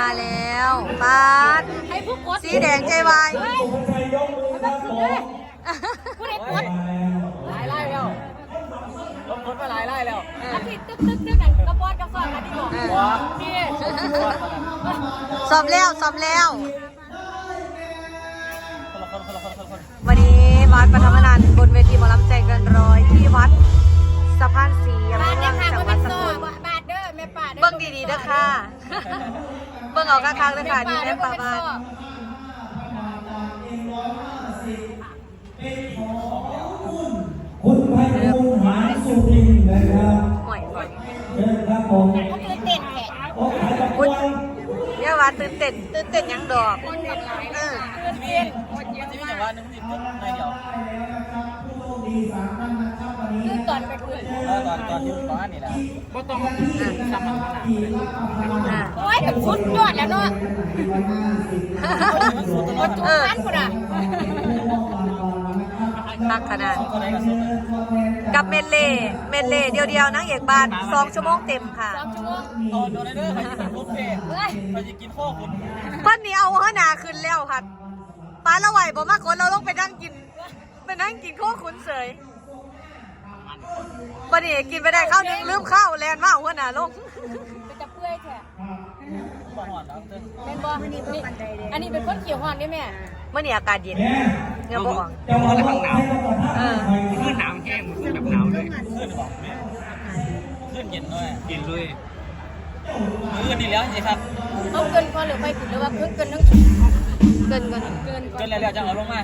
มาแล้วปาดให้ผู้กดสีแดงใจวายเฮ้ยคนไทยยกมือครับผมผู้ใดกดหลายไล่แล้วลงรถมาหลายไล่แล้วอันที่ตึ๊กตึ๊กตึ๊กกันกระปอนกระสอนกันดีกว่าว้าพี่สอบแล้วสอบแล้วคนละคนคนละคนคนละคนวันนี้วัดปฐมนันท์บนเวทีหมอลำใจเกินร้อยที่วัดสะพานสีอำเภบ้าอนเมืเนี่อยงค่ะจังว่าหวัเป็ดนสโซ่กลบาทเด้อแม่ป่าเด้อเบิ้งดีๆเด้อค่ะเบิ้งเอาข้างๆเด้อค่ะนี่แม่ป่าบ้านคุณไพบูลย์หาสุรินทร์นะครับห่วยห่วยเชิญครับผมเขาคือเต้นแขกโอ้ขายตะกรวยเนี่ยว่าตื่นเต้นตื่นเต้นหยังดอกคนแบบหลายเออคือเต้นคนเยอะที่มีมาอย่างกว่านึงติดต้นในเดียวคือ ตอนไปคุยตอนตอนที่บ้านนี่แหละก็ต้องทำมันขนาดอะโอ้ยแบบสุดยอดแล้วเนาะโอ้จุกพันคนอะพักขนาดคนไหนกับสุดกับเมนเล่เมนเล่เดียวๆนางเอกบ้านสองชั่วโมงเต็มค่ะ สองชั่วโมงตอนโดนเด้อใครจะเป็นบุฟเฟ่เฮ้ยใครจะกินข้าวคุณเพิ่นนี่เอาหัวหน้าขึ้นแล้วค่ะป้าละไหวบ่มากคนเราต้องไปนั่งกิน ไปนั่งกินข้าวขุนเสย บันนี้กินไปได้ข้าวนึงลืมข้าวแลนมาเอาหัวหน้าลงไปจะเปื่อยแท้บ่หอดแล้วเต้นเป็นบ่อันนี้อันนี้เป็นคนเขียวหอนได้ไหมเมื่อนี้อากาศเย็นแม่เงือบ่ออกจะมาลดให้เราต่อท่าเออไปคขึ้รันบหนาวแห้งแบบหนาวเลยขึ้นหรอขึ้นเย็นด้วยเย็นเลยมือดีแล้วจริงครับเขาเกินก่อนหรือไปถึงหรือว่าเพิ่งเกินทั้งเกินเกินเกินก่อเกินนแล้วจังเอาลงมา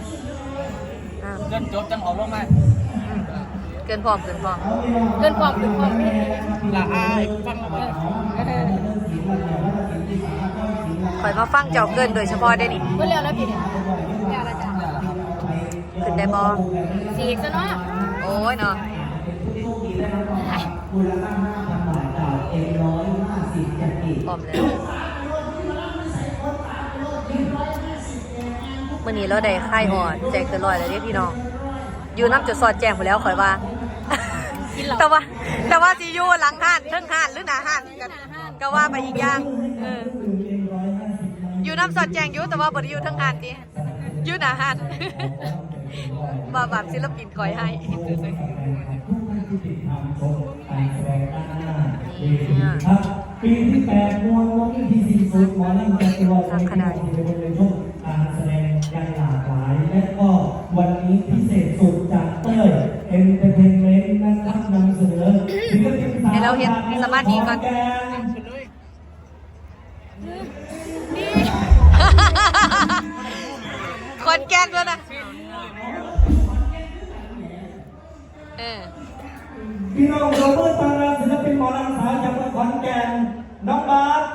อ่าเกินจบจังเอาลงมา เกินพร้อมเกินพร้อมเกินความเกินความละอายฟังมาบ้างคอยมาฟังเจ้าเกินโดยเฉพาะได้นี่เมื่อแล้วแล้วพี่เนี่ยแล้วละจ้ะขึ้นได้บ่สีกซะเนาะโอ้ยเนาะมูลค่า5,000บาทจากเอ็มร้อยห้าสิบจักรีพร้อมแล้วมื่อนี้เราได้ค่ายอ่อนใจเกินร้อยแล้วเด้พี่น้องอยู่น้ำจุดสอดแจ้งไปแล้วคอยว่า แต่ว่า แต่ว่าสิอยู่หลังห้านเทิงห้านหรือหน้าห้านก็ก็ว่าไปอีกอย่างเอออยู่น้ำสอดแจ้งอยู่แต่ว่าบ่ได้อยู่เทั้งห้านดิอยู่หน้าห้านว่าบาปศิลปินคอยให้ครับปีที่แปดมวลวันที่สี่สุดหมอลำจัตุรัสในการที่เป็นในช่วงการ เราเห็นสมาธิก่อนขแคนแกนด้วยนะเออพี่น้องเราเมื่อตอนรับศิลปินหมอลำสาวจากจังหวัดขอนแก่นน้องบาส